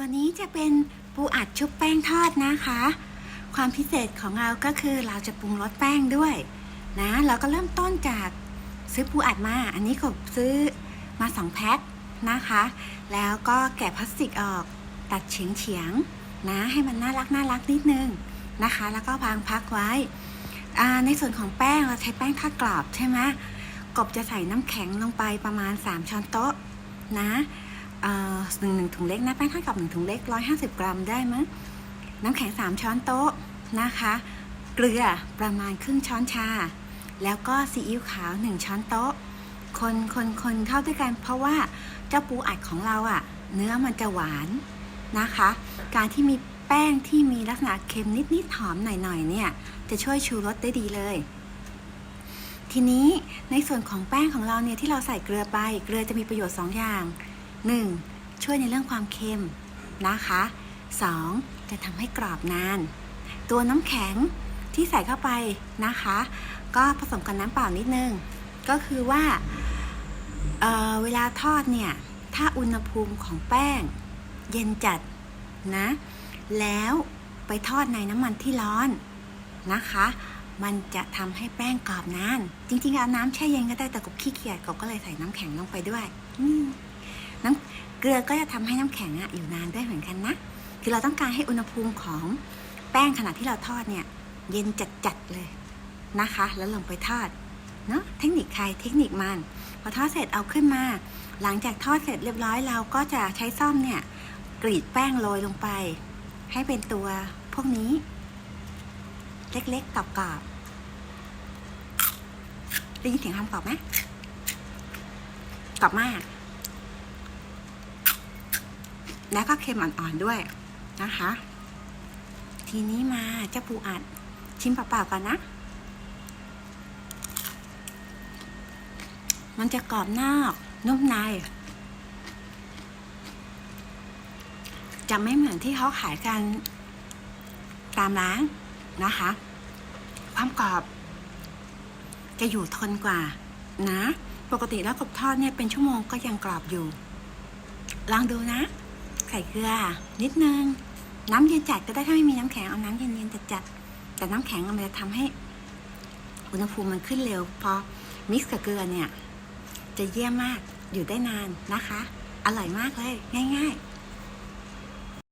ตัวนี้จะเป็นปูอัดชุบแป้งทอดนะคะ ความพิเศษของเราก็คือเราจะปรุงรสแป้งด้วยนะเราก็เริ่มต้นจากซื้อปูอัดมา อันนี้กบซื้อมาสองแพ็คนะคะ แล้วก็แกะพลาสติกออกตัดเฉียงเฉียงนะให้มันน่ารักน่ารักนิดนึงนะคะ แล้วก็วางพักไว้ ในส่วนของแป้งเราใช้แป้งทอดกรอบใช่ไหมกบจะใส่น้ำแข็งลงไปประมาณ 3 ช้อนโต๊ะนะ หนึ่งหนึ่งถุงเล็กนะแป้งทอดกรอบหนึ่งถุงเล็กร้อยห้าสิบกรัมได้มั้งน้ำแข็งสามช้อนโต๊ะนะคะ เกลือประมาณครึ่งช้อนชา แล้วก็ซีอิ๊วขาวหนึ่งช้อนโต๊ะ คนคนคนเข้าด้วยกัน เพราะว่าเจ้าปูอัดของเราอะ่ะ เนื้อมันจะหวานนะคะ การที่มีแป้งที่มีลักษณะเค็มนิดๆหอมหน่อยๆเนี่ย จะช่วยชูรสได้ดีเลย ทีนี้ในส่วนของแป้งของเราเนี่ยที่เราใส่เกลือไป เกลือจะมีประโยชน์สองอย่าง 1. ช่วยในเรื่องความเค็มนะคะ 2. จะทำให้กรอบนาน ตัวน้ำแข็งที่ใส่เข้าไปนะคะ ก็ผสมกับน้ำเปล่านิดนึง ก็คือว่าเเวลาทอดเนี่ย ถ้าอุณหภูมิของแป้ง เย็นจัดนะ แล้วไปทอดในน้ำมันที่ร้อนนะคะ มันจะทำให้แป้งกรอบนาน จริงๆเอาน้ำแช่เย็นก็ได้แต่กบขี้เกียจกบก็เลยใส่น้ำแข็งลงไปด้วย อืม เกลือก็จะทำให้น้ำแข็งอะอยู่นานด้วยเหมือนกันนะ คือเราต้องการให้อุณหภูมิของแป้งขณะที่เราทอดเนี่ย เย็นจัดๆเลยนะคะ แล้วลงไปทอดเนาะเทคนิคใครเทคนิคมันพอทอดเสร็จเอาขึ้นมา หลังจากทอดเสร็จเรียบร้อยเราก็จะใช้ซ่อมเนี่ย กรีดแป้งโรยลงไป ให้เป็นตัวพวกนี้ เล็กๆกรอบๆได้ยินเสียงคำกรอบไหมกรอบมาก แล้วก็เค็มอ่อนๆด้วยนะคะ ทีนี้มาเจ้าปูอัดชิมเปล่าๆก่อนนะ มันจะกรอบนอกนุ่มใน จะไม่เหมือนที่เขาขายกันตามร้านนะคะ ความกรอบจะอยู่ทนกว่านะ ปกติแล้วกบทอดเนี่ยเป็นชั่วโมงก็ยังกรอบอยู่ ลองดูนะ ใส่เกลือนิดนึง น้ำเย็นจัดก็ได้ถ้าไม่มีน้ำแข็งเอาน้ำเย็นๆจัดๆแต่น้ำแข็งมันจะทำให้อุณหภูมิมันขึ้นเร็ว พอมิกซ์กับเกลือเนี่ย จะเยี่ยมมากอยู่ได้นานนะคะ อร่อยมากเลย ง่าย ๆ